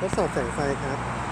ทดสอบแสงไฟครับ